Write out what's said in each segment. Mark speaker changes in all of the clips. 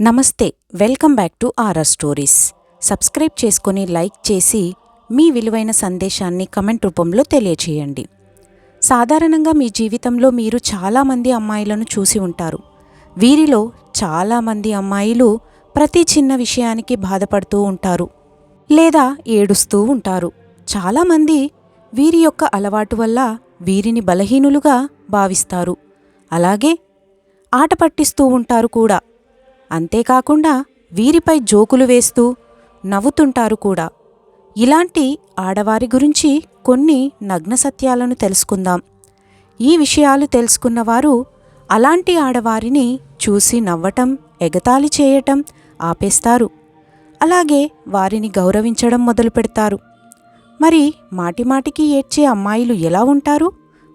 Speaker 1: నమస్తే welcome back to RR stories. Subscribe చేసుకొని like చేసి మీ విలువైన సందేశాన్ని కమెంట్ రూపంలో తెలియచేయండి. సాధారణంగా మీ జీవితంలో మీరు చాలామంది అమ్మాయిలను చూసి ఉంటారు. వీరిలో చాలామంది అమ్మాయిలు ప్రతి చిన్న విషయానికి బాధపడుతూ ఉంటారు లేదా ఏడుస్తూ ఉంటారు. చాలామంది వీరి యొక్క అలవాటు వల్ల వీరిని బలహీనులుగా భావిస్తారు. అలాగే ఆట పట్టిస్తూ ఉంటారు కూడా. అంతేకాకుండా వీరిపై జోకులు వేస్తూ నవ్వుతుంటారు కూడా. ఇలాంటి ఆడవారి గురించి కొన్ని నగ్న సత్యాలను తెలుసుకుందాం. ఈ విషయాలు తెలుసుకున్నవారు అలాంటి ఆడవారిని చూసి నవ్వటం ఎగతాళి చేయటం ఆపేస్తారు. అలాగే వారిని గౌరవించడం మొదలు పెడతారు. మరి మాటిమాటికి ఏడ్చే అమ్మాయిలు ఎలా ఉంటారు?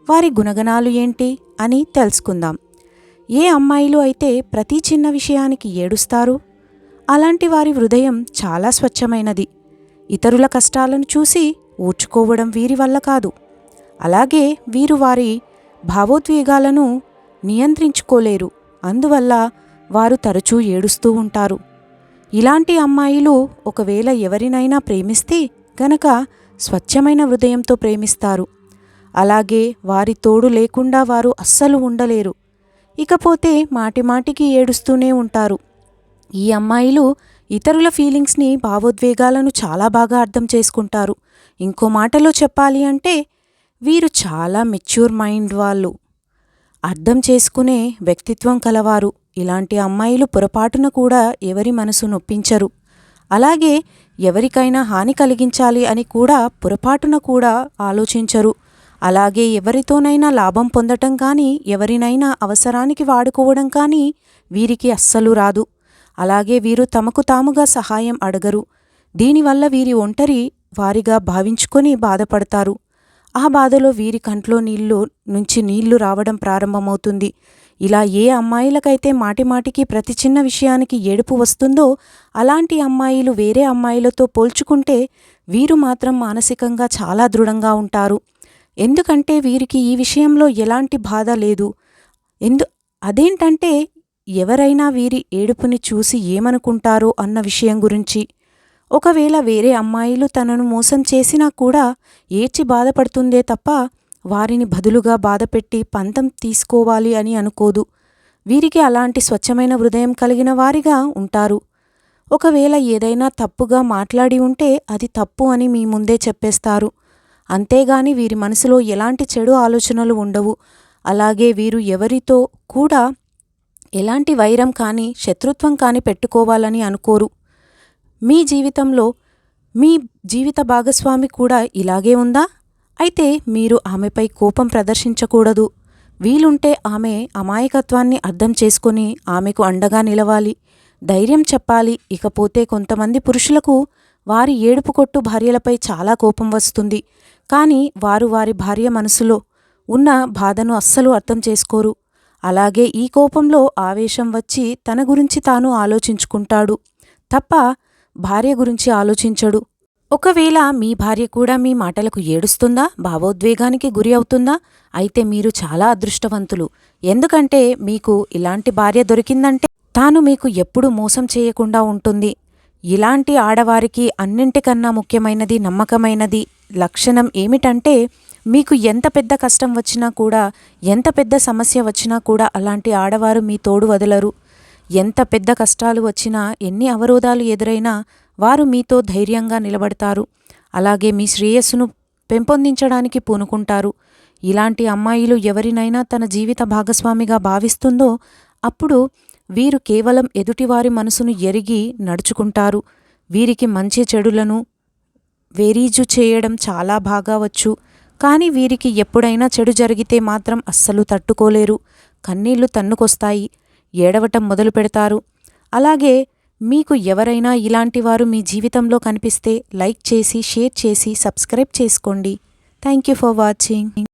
Speaker 1: వారి గుణగణాలు ఏంటి? అని తెలుసుకుందాం. ఏ అమ్మాయిలు అయితే ప్రతి చిన్న విషయానికి ఏడుస్తారు? అలాంటి వారి హృదయం చాలా స్వచ్ఛమైనది. ఇతరుల కష్టాలను చూసి ఊడ్చుకోవడం వీరి వల్ల కాదు. అలాగే వీరు వారి భావోద్వేగాలను నియంత్రించుకోలేరు. అందువల్ల వారు తరచూ ఏడుస్తూ ఉంటారు. ఇలాంటి అమ్మాయిలు ఒకవేళ ఎవరినైనా ప్రేమిస్తే గనక స్వచ్ఛమైన హృదయంతో ప్రేమిస్తారు. అలాగే వారి తోడు లేకుండా వారు అస్సలు ఉండలేరు. ఇకపోతే మాటిమాటికి ఏడుస్తూనే ఉంటారు. ఈ అమ్మాయిలు ఇతరుల ఫీలింగ్స్ని భావోద్వేగాలను చాలా బాగా అర్థం చేసుకుంటారు. ఇంకో మాటలో చెప్పాలి అంటే వీరు చాలా మెచ్యూర్ మైండ్ వాళ్ళు. అర్థం చేసుకునే వ్యక్తిత్వం కలవారు. ఇలాంటి అమ్మాయిలు పొరపాటున కూడా ఎవరి మనసు నొప్పించరు. అలాగే ఎవరికైనా హాని కలిగించాలి అని కూడా పొరపాటున కూడా ఆలోచించరు. అలాగే ఎవరితోనైనా లాభం పొందటం కానీ ఎవరినైనా అవసరానికి వాడుకోవడం కానీ వీరికి అస్సలు రాదు. అలాగే వీరు తమకు తాముగా సహాయం అడగరు. దీనివల్ల వీరి ఒంటరి వారిగా భావించుకొని బాధపడతారు. ఆ బాధలో వీరి కంట్లో నీళ్ళు నుంచి నీళ్ళు రావడం ప్రారంభమవుతుంది. ఇలా ఏ అమ్మాయిలకైతే మాటిమాటికి ప్రతి చిన్న విషయానికి ఏడుపు వస్తుందో అలాంటి అమ్మాయిలు వేరే అమ్మాయిలతో పోల్చుకుంటే వీరు మాత్రం మానసికంగా చాలా దృఢంగా ఉంటారు. ఎందుకంటే వీరికి ఈ విషయంలో ఎలాంటి బాధ లేదు. ఎందు అదేంటంటే ఎవరైనా వీరి ఏడుపుని చూసి ఏమనుకుంటారో అన్న విషయం గురించి. ఒకవేళ వేరే అమ్మాయిలు తనను మోసం చేసినా కూడా ఏడ్చి బాధపడుతుందే తప్ప వారిని బదులుగా బాధపెట్టి పంతం తీసుకోవాలి అని అనుకోదు. వీరికి అలాంటి స్వచ్ఛమైన హృదయం కలిగిన వారిగా ఉంటారు. ఒకవేళ ఏదైనా తప్పుగా మాట్లాడి ఉంటే అది తప్పు అని మీ ముందే చెప్పేస్తారు. అంతేగాని వీరి మనసులో ఎలాంటి చెడు ఆలోచనలు ఉండవు. అలాగే వీరు ఎవరితో కూడా ఎలాంటి వైరం కానీ శత్రుత్వం కానీ పెట్టుకోవాలని అనుకోరు. మీ జీవితంలో మీ జీవిత భాగస్వామి కూడా ఇలాగే ఉందా? అయితే మీరు ఆమెపై కోపం ప్రదర్శించకూడదు. వీలుంటే ఆమె అమాయకత్వాన్ని అర్థం చేసుకుని ఆమెకు అండగా నిలవాలి. ధైర్యం చెప్పాలి. ఇకపోతే కొంతమంది పురుషులకు వారి ఏడుపు కొట్టు భార్యలపై చాలా కోపం వస్తుంది. కానీ వారు వారి భార్య మనసులో ఉన్న బాధను అస్సలు అర్థం చేసుకోరు. అలాగే ఈ కోపంలో ఆవేశం వచ్చి తన గురించి తాను ఆలోచించుకుంటాడు. తప్ప భార్య గురించి ఆలోచించడు. ఒకవేళ మీ భార్య కూడా మీ మాటలకు ఏడుస్తుందా భావోద్వేగానికి గురి అవుతుందా? అయితే మీరు చాలా అదృష్టవంతులు. ఎందుకంటే మీకు ఇలాంటి భార్య దొరికిందంటే తాను మీకు ఎప్పుడూ మోసం చేయకుండా ఉంటుంది. ఇలాంటి ఆడవారికి అన్నింటికన్నా ముఖ్యమైనది నమ్మకమైనది లక్షణం ఏమిటంటే మీకు ఎంత పెద్ద కష్టం వచ్చినా కూడా ఎంత పెద్ద సమస్య వచ్చినా కూడా అలాంటి ఆడవారు మీ తోడు వదలరు. ఎంత పెద్ద కష్టాలు వచ్చినా ఎన్ని అవరోధాలు ఎదురైనా వారు మీతో ధైర్యంగా నిలబడతారు. అలాగే మీ శ్రేయస్సును పెంపొందించడానికి పూనుకుంటారు. ఇలాంటి అమ్మాయిలు ఎవరినైనా తన జీవిత భాగస్వామిగా భావిస్తుందో అప్పుడు వీరు కేవలం ఎదుటివారి మనసును ఎరిగి నడుచుకుంటారు. వీరికి మంచి చెడులను వేరీజు చేయడం చాలా బాగా వచ్చు. కానీ వీరికి ఎప్పుడైనా చెడు జరిగితే మాత్రం అస్సలు తట్టుకోలేరు. కన్నీళ్ళు తన్నుకొస్తాయి. ఏడవటం మొదలు పెడతారు. అలాగే మీకు ఎవరైనా ఇలాంటివారు మీ జీవితంలో కనిపిస్తే లైక్ చేసి షేర్ చేసి సబ్స్క్రైబ్ చేసుకోండి. Thank you for watching.